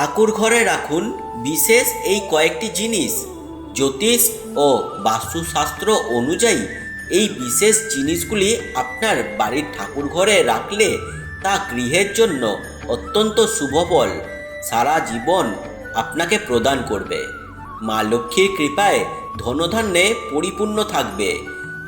ঠাকুর ঘরে রাখুন বিশেষ এই কয়েকটি জিনিস। জ্যোতিষ ও বাস্তুশাস্ত্র অনুযায়ী এই বিশেষ জিনিসগুলি আপনার বাড়ির ঠাকুর ঘরে রাখলে তা গৃহের জন্য অত্যন্ত শুভফল সারা জীবন আপনাকে প্রদান করবে। মা লক্ষ্মীর কৃপায় ধনধান্যে পরিপূর্ণ থাকবে।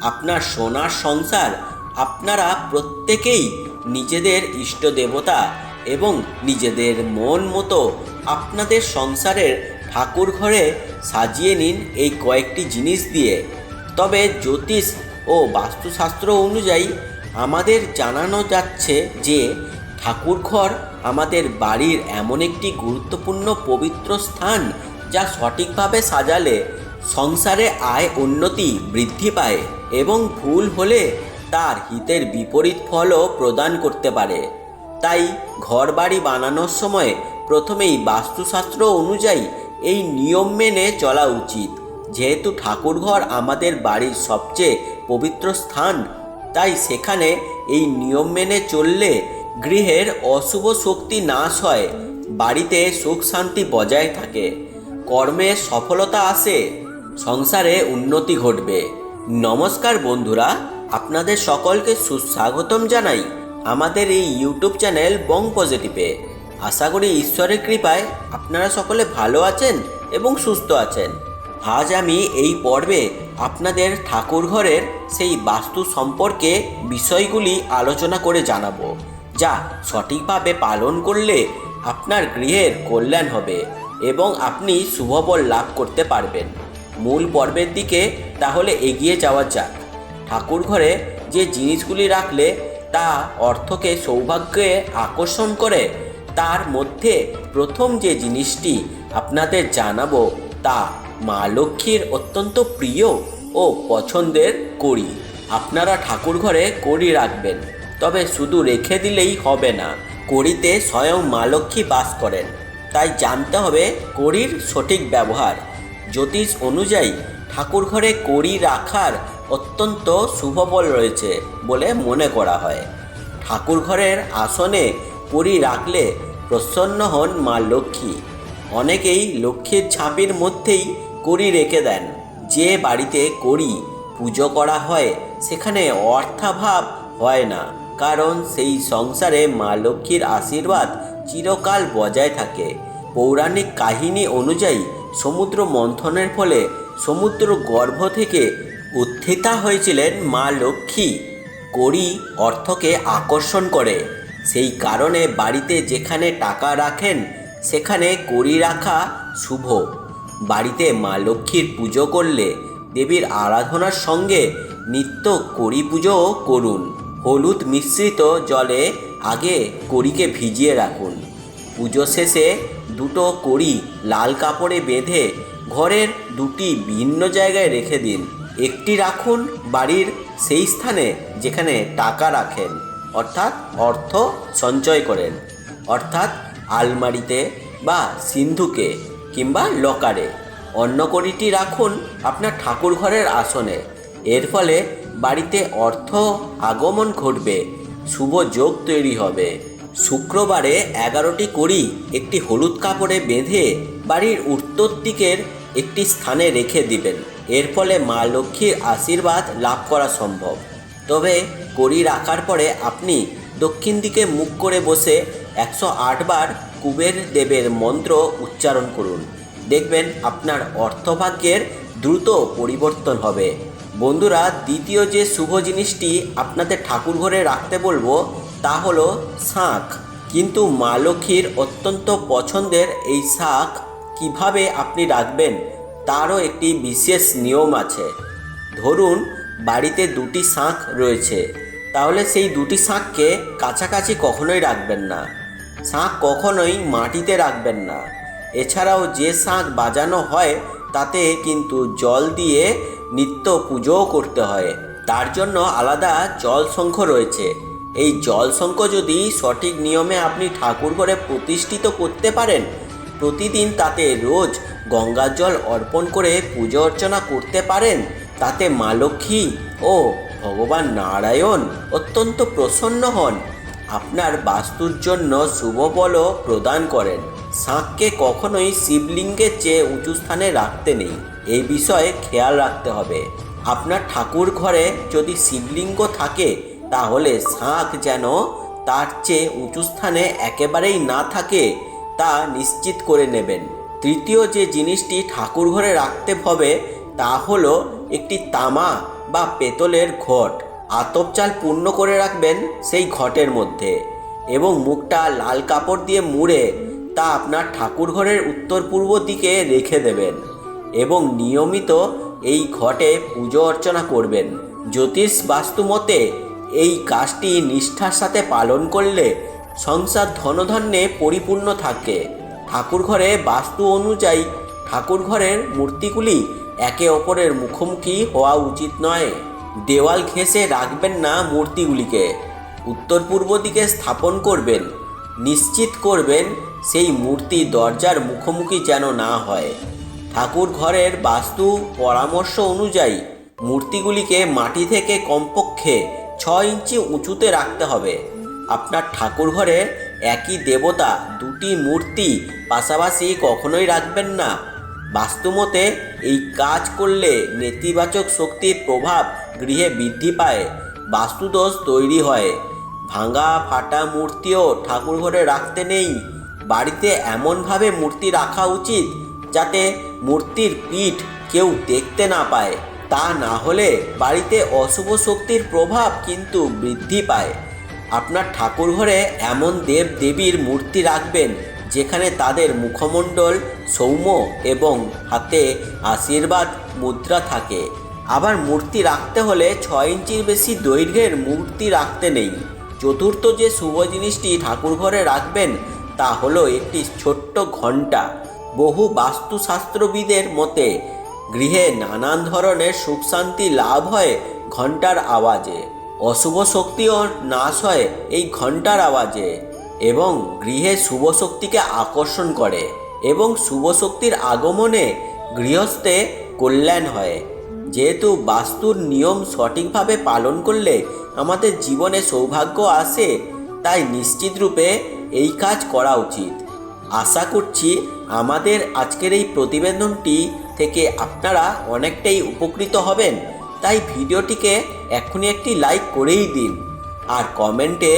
আপনার সোনার সংসার আপনারা প্রত্যেকেই নিজেদের ইষ্ট দেবতা এবং নিজেদের মন মতো আপনাদের সংসারের ঠাকুর ঘরে সাজিয়ে নিন এই কয়েকটি জিনিস দিয়ে। তবে জ্যোতিষ ও বাস্তুশাস্ত্র অনুযায়ী আমাদের জানানো যাচ্ছে যে ঠাকুর ঘর আমাদের বাড়ির এমন একটি গুরুত্বপূর্ণ পবিত্র স্থান যা সঠিকভাবে সাজালে সংসারে আয় উন্নতি বৃদ্ধি পায় এবং ভুল হলে তার হিতের বিপরীত ফলও প্রদান করতে পারে। তাই ঘর বাড়ি বানানোর সময় প্রথমেই বাস্তুশাস্ত্র অনুযায়ী এই নিয়ম মেনে চলা উচিত। যেহেতু ঠাকুরঘর আমাদের বাড়ির সবচেয়ে পবিত্র স্থান, তাই সেখানে এই নিয়ম মেনে চললে গৃহের অশুভ শক্তি নাশ হয়, বাড়িতে সুখ শান্তি বজায় থাকে। কর্মে সফলতা আসে, সংসারে উন্নতি ঘটবে। নমস্কার বন্ধুরা, আপনাদের সকলকে সুস্বাগতম জানাই। আমাদের এই ইউটিউব চ্যানেল বং পজিটিভে আশা করি ঈশ্বরের কৃপায় আপনারা সকলে ভালো আছেন এবং সুস্থ আছেন। আজ আমি এই পর্বে আপনাদের ঠাকুর ঘরের সেই বাস্তু সম্পর্কে বিষয়গুলি আলোচনা করে জানাব। যা সঠিকভাবে পালন করলে আপনার গৃহের কল্যাণ হবে এবং আপনি শুভফল লাভ করতে পারবেন। মূল পর্বের দিকে তাহলে এগিয়ে যাওয়া যাক। ঠাকুর ঘরে যে জিনিসগুলি রাখলে তা অর্থকে সৌভাগ্যে আকর্ষণ করে, তার মধ্যে প্রথম যে জিনিসটি আপনাদের জানাব তা মা লক্ষ্মীর অত্যন্ত প্রিয় ও পছন্দের কড়ি। আপনারা ঠাকুর ঘরে কড়ি রাখবেন, তবে শুধু রেখে দিলেই হবে না, কড়িতে স্বয়ং মা লক্ষ্মী বাস করেন। তাই জানতে হবে কড়ির সঠিক ব্যবহার। জ্যোতিষ অনুযায়ী ঠাকুর ঘরে কড়ি রাখার অত্যন্ত শুভফল রয়েছে বলে মনে করা হয়। ঠাকুর ঘরের আসনে কড়ি রাখলে প্রসন্ন হন মা লক্ষ্মী। অনেকেই লক্ষ্মীর ছাপির মধ্যেই কড়ি রেখে দেন। যে বাড়িতে করি পুজো করা হয়, সেখানে অর্থাভাব হয় না। কারণ সেই সংসারে মা লক্ষ্মীর আশীর্বাদ চিরকাল বজায় থাকে। পৌরাণিক কাহিনী অনুযায়ী সমুদ্র মন্থনের ফলে সমুদ্র গর্ভ থেকে উত্থিতা হয়েছিলেন মা লক্ষ্মী। কড়ি অর্থকে আকর্ষণ করে। সেই কারণে বাড়িতে যেখানে টাকা রাখেন, সেখানে কড়ি রাখা শুভ। বাড়িতে মা লক্ষ্মীর পুজো করলে দেবীর আরাধনার সঙ্গে নিত্য কড়ি পুজোও করুন। হলুদ মিশ্রিত জলে আগে কড়িকে ভিজিয়ে রাখুন। পুজো শেষে দুটো কড়ি লাল কাপড়ে বেঁধে ঘরের দুটি ভিন্ন জায়গায় রেখে দিন। একটি রাখুন বাড়ির সেই স্থানে যেখানে টাকা রাখেন, অর্থাৎ অর্থ সঞ্চয় করেন, অর্থাৎ আলমারিতে বা সিন্ধুকে কিংবা লকারে। অন্য কড়িটি রাখুন আপনার ঠাকুর ঘরের আসনে। এর ফলে বাড়িতে অর্থ আগমন ঘটবে, শুভ যোগ তৈরি হবে। শুক্রবারে এগারোটি কড়ি একটি হলুদ কাপড়ে বেঁধে বাড়ির উত্তর দিকের একটি স্থানে রেখে দিবেন। এর ফলে মা লক্ষ্মীর আশীর্বাদ লাভ করা সম্ভব। তবে কড়ি রাখার পরে আপনি দক্ষিণ দিকে মুখ করে বসে একশো বার কুবের দেবের মন্ত্র উচ্চারণ করুন। দেখবেন আপনার অর্থভাগ্যের দ্রুত পরিবর্তন হবে। বন্ধুরা, দ্বিতীয় যে শুভ জিনিসটি আপনাদের ঠাকুর ঘরে রাখতে বলব, তা হলো শাঁখ। কিন্তু মা লক্ষ্মীর অত্যন্ত পছন্দের এই শাঁখ কীভাবে আপনি রাখবেন তারও একটি বিশেষ নিয়ম আছে। ধরুন, বাড়িতে দুটি শাঁখ রয়েছে। তাহলে সেই দুটি শাঁখকে কাছাকাছি কখনোই রাখবেন না। শাঁখ কখনোই মাটিতে রাখবেন না। এছাড়াও যে শাঁখ বাজানো হয়, তাতে কিন্তু জল দিয়ে নিত্য পুজোও করতে হয়। তার জন্য আলাদা জল শঙ্খ রয়েছে। এই জল শঙ্খ যদি সঠিক নিয়মে আপনি ঠাকুর ঘরে প্রতিষ্ঠিত করতে পারেন, প্রতিদিন তাতে রোজ গঙ্গার জল অর্পণ করে পুজো অর্চনা করতে পারেন, তাতে মা লক্ষ্মী ও ভগবান নারায়ণ অত্যন্ত প্রসন্ন হন। আপনার বাস্তুর জন্য শুভ বলও প্রদান করেন। শাঁখকে কখনোই শিবলিঙ্গের চেয়ে উঁচু স্থানে রাখতে নেই। এই বিষয়ে খেয়াল রাখতে হবে। আপনার ঠাকুর ঘরে যদি শিবলিঙ্গ থাকে, তাহলে শাঁখ যেন তার চেয়ে উঁচু স্থানে একেবারেই না থাকে, তা নিশ্চিত করে নেবেন। তৃতীয় যে জিনিসটি ঠাকুর ঘরে রাখতে হবে তা হলো একটি তামা বা পেতলের ঘট। আতপ চাল পূর্ণ করে রাখবেন সেই ঘটের মধ্যে এবং মুখটা লাল কাপড় দিয়ে মুড়ে তা আপনার ঠাকুর ঘরের উত্তর পূর্ব দিকে রেখে দেবেন এবং নিয়মিত এই ঘটে পুজো অর্চনা করবেন। জ্যোতিষ বাস্তু মতে এই কাজটি নিষ্ঠার সাথে পালন করলে সংসার ধনধান্যে পরিপূর্ণ থাকে। ঠাকুর ঘরে বাস্তু অনুযায়ী ঠাকুর ঘরের মূর্তিগুলি একে অপরের মুখোমুখি হওয়া উচিত নয়। দেওয়াল ঘেঁষে রাখবেন না মূর্তিগুলিকে। উত্তর পূর্ব দিকে স্থাপন করবেন, নিশ্চিত করবেন সেই মূর্তি দরজার মুখোমুখি যেন না হয়। ঠাকুর ঘরের বাস্তু পরামর্শ অনুযায়ী মূর্তিগুলিকে মাটি থেকে কমপক্ষে ছ ইঞ্চি উঁচুতে রাখতে হবে। আপনার ঠাকুর ঘরে একই দেবতা, দুটি মূর্তি পাশাপাশি কখনোই রাখবেন না। বাস্তুমতে, এই কাজ করলে নেতিবাচক শক্তির প্রভাব গৃহে বৃদ্ধি পায়, বাস্তুদোষ তৈরি হয়। ভাঙা, ফাটা মূর্তিও ঠাকুর ঘরে রাখতে নেই। বাড়িতে এমনভাবে মূর্তি রাখা উচিত যাতে মূর্তির পিঠ কেউ দেখতে না পায়। তা না হলে বাড়িতে অশুভ শক্তির প্রভাব কিন্তু বৃদ্ধি পায়। আপনার ঠাকুর ঘরে এমন দেব দেবীর মূর্তি রাখবেন, যেখানে তাদের মুখমণ্ডল, সৌম্য এবং হাতে আশীর্বাদ মুদ্রা থাকে। আবার মূর্তি রাখতে হলে ছয় ইঞ্চির বেশি দৈর্ঘ্যের মূর্তি রাখতে নেই। চতুর্থ যে শুভ জিনিসটি ঠাকুর ঘরে রাখবেন, তা হলো একটি ছোট্ট ঘণ্টা। বহু বাস্তুশাস্ত্রবিদের মতে, গৃহে নানান ধরনের সুখ শান্তি লাভ হয় ঘণ্টার আওয়াজে। অশুভ শক্তিও নাশ হয় এই ঘণ্টার আওয়াজে এবং গৃহে শুভ শক্তিকে আকর্ষণ করে এবং শুভ শক্তির আগমনে গৃহস্থে কল্যাণ হয়। যেহেতু বাস্তুর নিয়ম সঠিকভাবে পালন করলে আমাদের জীবনে সৌভাগ্য আসে, তাই নিশ্চিত রূপে এই কাজ করা উচিত। আশা করছি আমাদের আজকের এই প্রতিবেদনটি থেকে আপনারা অনেকটাই উপকৃত হবেন। তাই ভিডিওটিকে এখনই একটি লাইক করেই দিন। আর কমেন্টে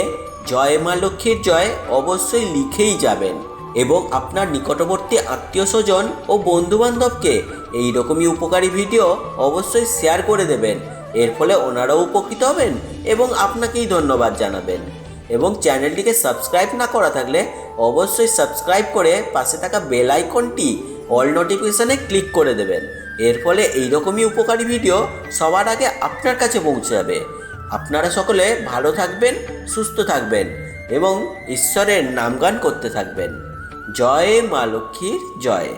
জয় মা লক্ষ্মীর জয় অবশ্যই লিখেই যাবেন এবং আপনার নিকটবর্তী আত্মীয় স্বজন ও বন্ধুবান্ধবকে এই রকমই উপকারী ভিডিও অবশ্যই শেয়ার করে দেবেন। এর ফলে ওনারাও উপকৃত হবেন এবং আপনাকেই ধন্যবাদ জানাবেন। এবং চ্যানেলটিকে সাবস্ক্রাইব না করা থাকলে অবশ্যই সাবস্ক্রাইব করে পাশে থাকা বেল আইকনটি অল নোটিফিকেশানে ক্লিক করে দেবেন। এর ফলে এইরকমই উপকারী ভিডিও সবার আগে আপনার কাছে পৌঁছে যাবে। আপনারা সকলে ভালো থাকবেন, সুস্থ থাকবেন এবং ঈশ্বরের নামগান করতে থাকবেন। জয় মা লক্ষ্মীর জয়।